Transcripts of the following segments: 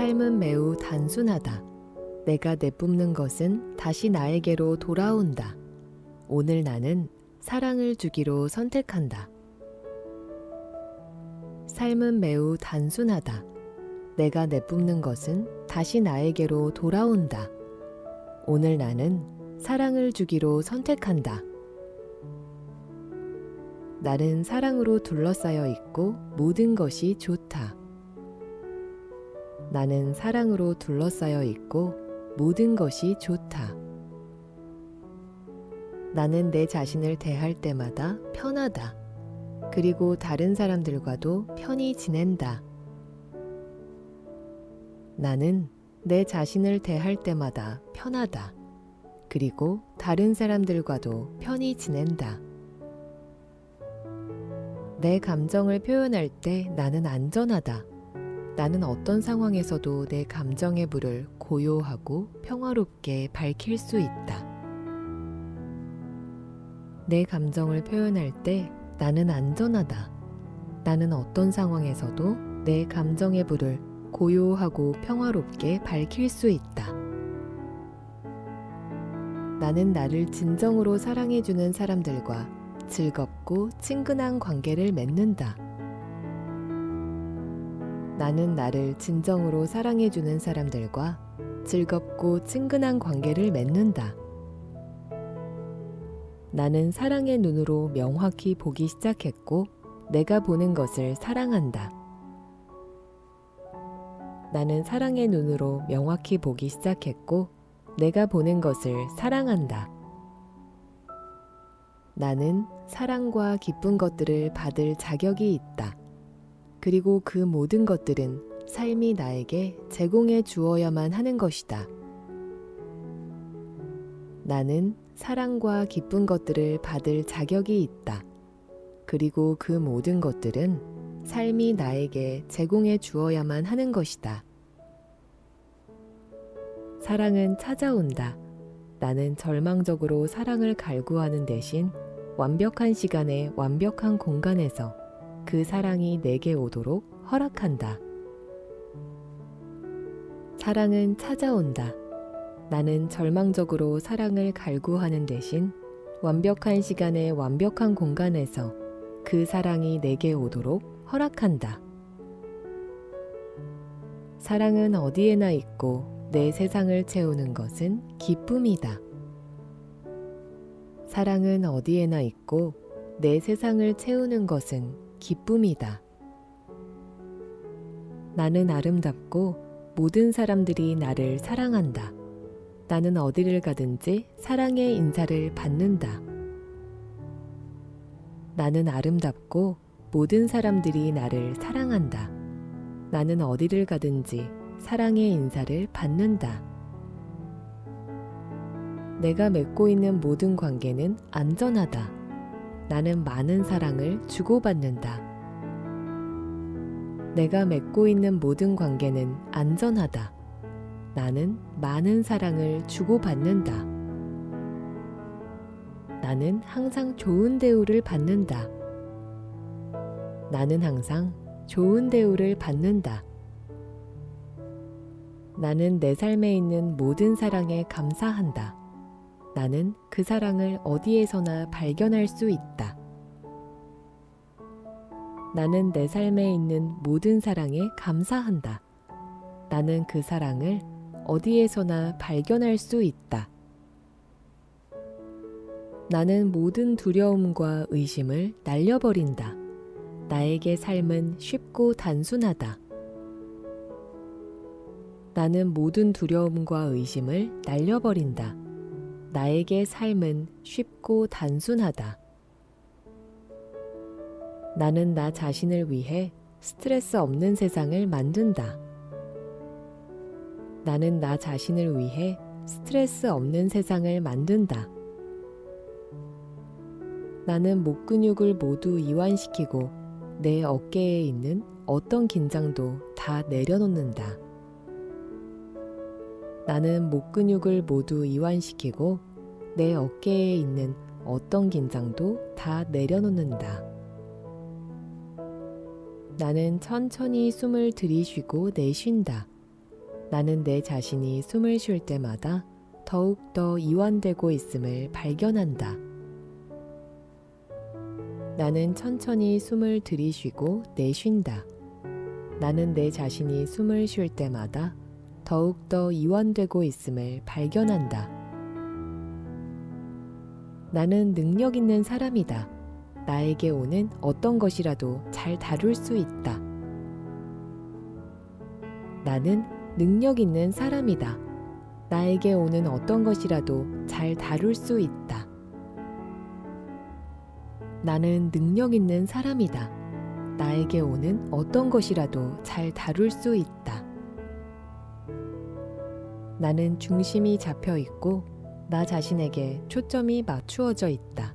삶은 매우 단순하다. 내가 내뿜는 것은 다시 나에게로 돌아온다. 오늘 나는 사랑을 주기로 선택한다. 삶은 매우 단순하다. 내가 내뿜는 것은 다시 나에게로 돌아온다. 오늘 나는 사랑을 주기로 선택한다. 나는 사랑으로 둘러싸여 있고 모든 것이 좋다. 나는 사랑으로 둘러싸여 있고 모든 것이 좋다. 나는 내 자신을 대할 때마다 편하다. 그리고 다른 사람들과도 편히 지낸다. 나는 내 자신을 대할 때마다 편하다. 그리고 다른 사람들과도 편히 지낸다. 내 감정을 표현할 때 나는 안전하다. 나는 어떤 상황에서도 내 감정의 불을 고요하고 평화롭게 밝힐 수 있다. 내 감정을 표현할 때 나는 안전하다. 나는 어떤 상황에서도 내 감정의 불을 고요하고 평화롭게 밝힐 수 있다. 나는 나를 진정으로 사랑해주는 사람들과 즐겁고 친근한 관계를 맺는다. 나는 나를 진정으로 사랑해주는 사람들과 즐겁고 친근한 관계를 맺는다. 나는 사랑의 눈으로 명확히 보기 시작했고, 내가 보는 것을 사랑한다. 나는 사랑의 눈으로 명확히 보기 시작했고, 내가 보는 것을 사랑한다. 나는 사랑과 기쁜 것들을 받을 자격이 있다. 그리고 그 모든 것들은 삶이 나에게 제공해 주어야만 하는 것이다. 나는 사랑과 기쁜 것들을 받을 자격이 있다. 그리고 그 모든 것들은 삶이 나에게 제공해 주어야만 하는 것이다. 사랑은 찾아온다. 나는 절망적으로 사랑을 갈구하는 대신 완벽한 시간에 완벽한 공간에서 그 사랑이 내게 오도록 허락한다. 사랑은 찾아온다. 나는 절망적으로 사랑을 갈구하는 대신 완벽한 시간에 완벽한 공간에서 그 사랑이 내게 오도록 허락한다. 사랑은 어디에나 있고 내 세상을 채우는 것은 기쁨이다. 사랑은 어디에나 있고 내 세상을 채우는 것은 기쁨이다. 나는 아름답고 모든 사람들이 나를 사랑한다. 나는 어디를 가든지 사랑의 인사를 받는다. 나는 아름답고 모든 사람들이 나를 사랑한다. 나는 어디를 가든지 사랑의 인사를 받는다. 내가 맺고 있는 모든 관계는 안전하다. 나는 많은 사랑을 주고받는다. 내가 맺고 있는 모든 관계는 안전하다. 나는 많은 사랑을 주고받는다. 나는 항상 좋은 대우를 받는다. 나는 항상 좋은 대우를 받는다. 나는 내 삶에 있는 모든 사랑에 감사한다. 나는 그 사랑을 어디에서나 발견할 수 있다. 나는 내 삶에 있는 모든 사랑에 감사한다. 나는 그 사랑을 어디에서나 발견할 수 있다. 나는 모든 두려움과 의심을 날려버린다. 나에게 삶은 쉽고 단순하다. 나는 모든 두려움과 의심을 날려버린다. 나에게 삶은 쉽고 단순하다. 나는 나 자신을 위해 스트레스 없는 세상을 만든다. 나는 나 자신을 위해 스트레스 없는 세상을 만든다. 나는 목 근육을 모두 이완시키고 내 어깨에 있는 어떤 긴장도 다 내려놓는다. 나는 목 근육을 모두 이완시키고 내 어깨에 있는 어떤 긴장도 다 내려놓는다. 나는 천천히 숨을 들이쉬고 내쉰다. 나는 내 자신이 숨을 쉴 때마다 더욱더 이완되고 있음을 발견한다. 나는 천천히 숨을 들이쉬고 내쉰다. 나는 내 자신이 숨을 쉴 때마다 더욱더 이완되고 있음을 발견한다. 나는 능력 있는 사람이다. 나에게 오는 어떤 것이라도 잘 다룰 수 있다. 나는 능력 있는 사람이다. 나에게 오는 어떤 것이라도 잘 다룰 수 있다. 나는 능력 있는 사람이다. 나에게 오는 어떤 것이라도 잘 다룰 수 있다. 나는 중심이 잡혀 있고 나 자신에게 초점이 맞추어져 있다.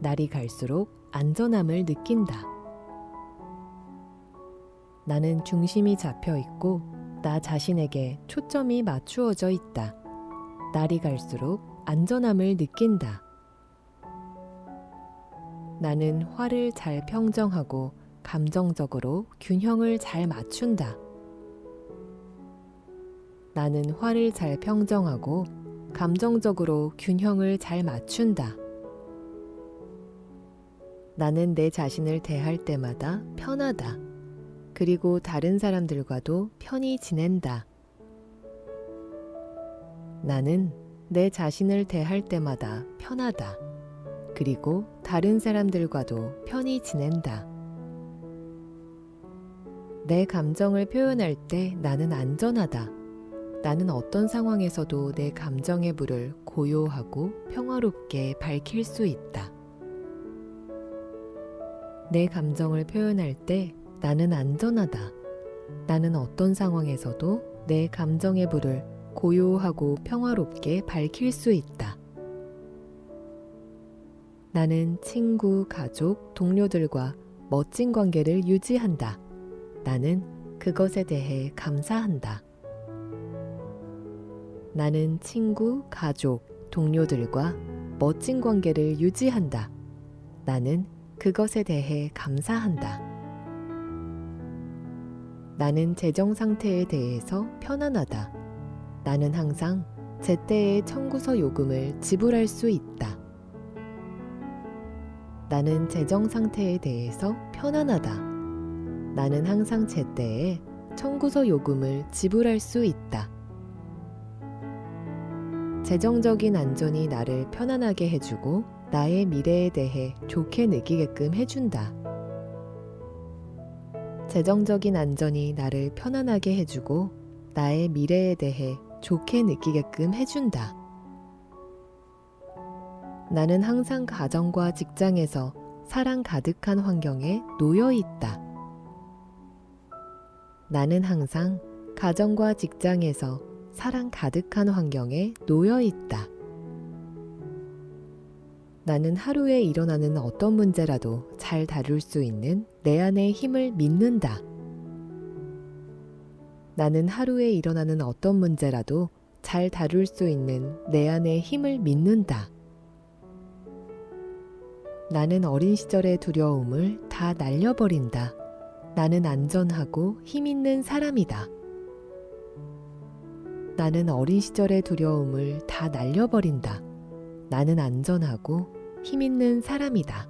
날이 갈수록 안전함을 느낀다. 나는 중심이 잡혀 있고 나 자신에게 초점이 맞추어져 있다. 날이 갈수록 안전함을 느낀다. 나는 화를 잘 평정하고 감정적으로 균형을 잘 맞춘다. 나는 화를 잘 평정하고 감정적으로 균형을 잘 맞춘다. 나는 내 자신을 대할 때마다 편하다. 그리고 다른 사람들과도 편히 지낸다. 나는 내 자신을 대할 때마다 편하다. 그리고 다른 사람들과도 편히 지낸다. 내 감정을 표현할 때 나는 안전하다. 나는 어떤 상황에서도 내 감정의 불을 고요하고 평화롭게 밝힐 수 있다. 내 감정을 표현할 때 나는 안전하다. 나는 어떤 상황에서도 내 감정의 불을 고요하고 평화롭게 밝힐 수 있다. 나는 친구, 가족, 동료들과 멋진 관계를 유지한다. 나는 그것에 대해 감사한다. 나는 친구, 가족, 동료들과 멋진 관계를 유지한다. 나는 그것에 대해 감사한다. 나는 재정 상태에 대해서 편안하다. 나는 항상 제때의 청구서 요금을 지불할 수 있다. 나는 재정 상태에 대해서 편안하다. 나는 항상 제때에 청구서 요금을 지불할 수 있다. 재정적인 안전이 나를 편안하게 해주고 나의 미래에 대해 좋게 느끼게끔 해준다. 재정적인 안전이 나를 편안하게 해주고 나의 미래에 대해 좋게 느끼게끔 해준다. 나는 항상 가정과 직장에서 사랑 가득한 환경에 놓여 있다. 나는 항상 가정과 직장에서 사랑 가득한 환경에 놓여 있다. 나는 하루에 일어나는 어떤 문제라도 잘 다룰 수 있는 내 안의 힘을 믿는다. 나는 하루에 일어나는 어떤 문제라도 잘 다룰 수 있는 내 안의 힘을 믿는다. 나는 어린 시절의 두려움을 다 날려버린다. 나는 안전하고 힘 있는 사람이다. 나는 어린 시절의 두려움을 다 날려버린다. 나는 안전하고 힘 있는 사람이다.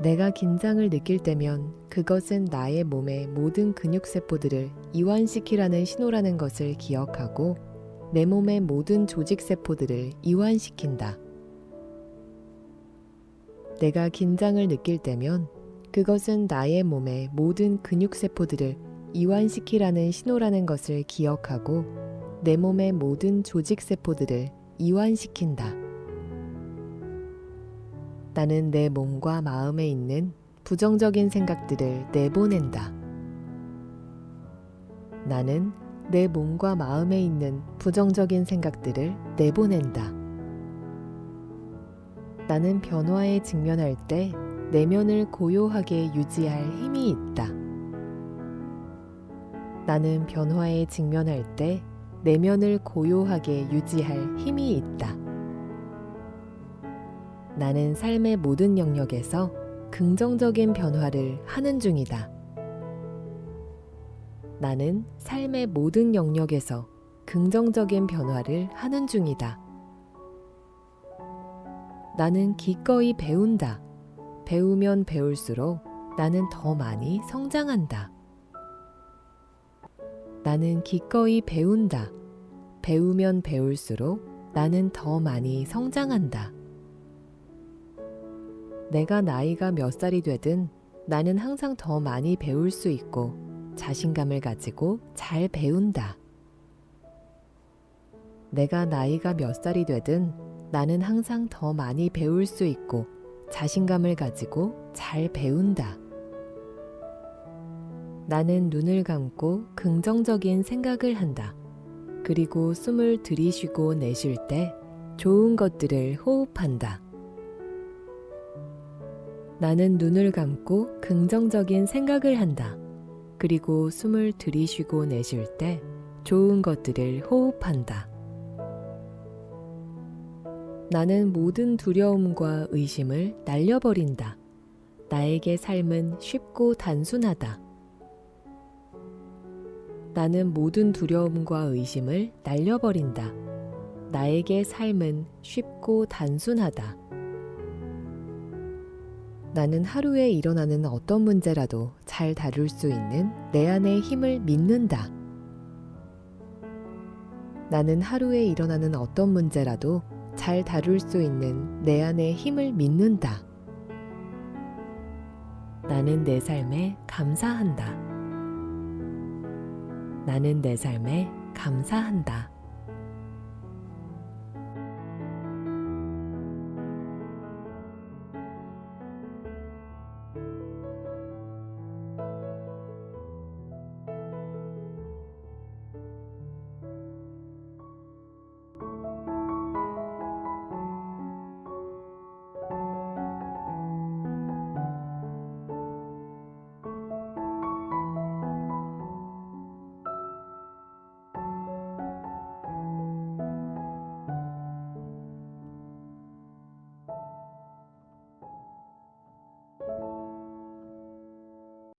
내가 긴장을 느낄 때면 그것은 나의 몸의 모든 근육세포들을 이완시키라는 신호라는 것을 기억하고 내 몸의 모든 조직세포들을 이완시킨다. 내가 긴장을 느낄 때면 그것은 나의 몸의 모든 근육세포들을 이완시키라는 신호라는 것을 기억하고 내 몸의 모든 조직세포들을 이완시킨다. 나는 내 몸과 마음에 있는 부정적인 생각들을 내보낸다. 나는 내 몸과 마음에 있는 부정적인 생각들을 내보낸다. 나는 변화에 직면할 때 내면을 고요하게 유지할 힘이 있다. 나는 변화에 직면할 때 내면을 고요하게 유지할 힘이 있다. 나는 삶의 모든 영역에서 긍정적인 변화를 하는 중이다. 나는 삶의 모든 영역에서 긍정적인 변화를 하는 중이다. 나는 기꺼이 배운다. 배우면 배울수록 나는 더 많이 성장한다. 나는 기꺼이 배운다. 배우면 배울수록 나는 더 많이 성장한다. 내가 나이가 몇 살이 되든 나는 항상 더 많이 배울 수 있고 자신감을 가지고 잘 배운다. 내가 나이가 몇 살이 되든 나는 항상 더 많이 배울 수 있고 자신감을 가지고 잘 배운다. 나는 눈을 감고 긍정적인 생각을 한다. 그리고 숨을 들이쉬고 내쉴 때 좋은 것들을 호흡한다. 나는 눈을 감고 긍정적인 생각을 한다. 그리고 숨을 들이쉬고 내쉴 때 좋은 것들을 호흡한다. 나는 모든 두려움과 의심을 날려버린다. 나에게 삶은 쉽고 단순하다. 나는 모든 두려움과 의심을 날려버린다. 나에게 삶은 쉽고 단순하다. 나는 하루에 일어나는 어떤 문제라도 잘 다룰 수 있는 내 안의 힘을 믿는다. 나는 하루에 일어나는 어떤 문제라도 잘 다룰 수 있는 내 안의 힘을 믿는다. 나는 내 삶에 감사한다. 나는 내 삶에 감사한다.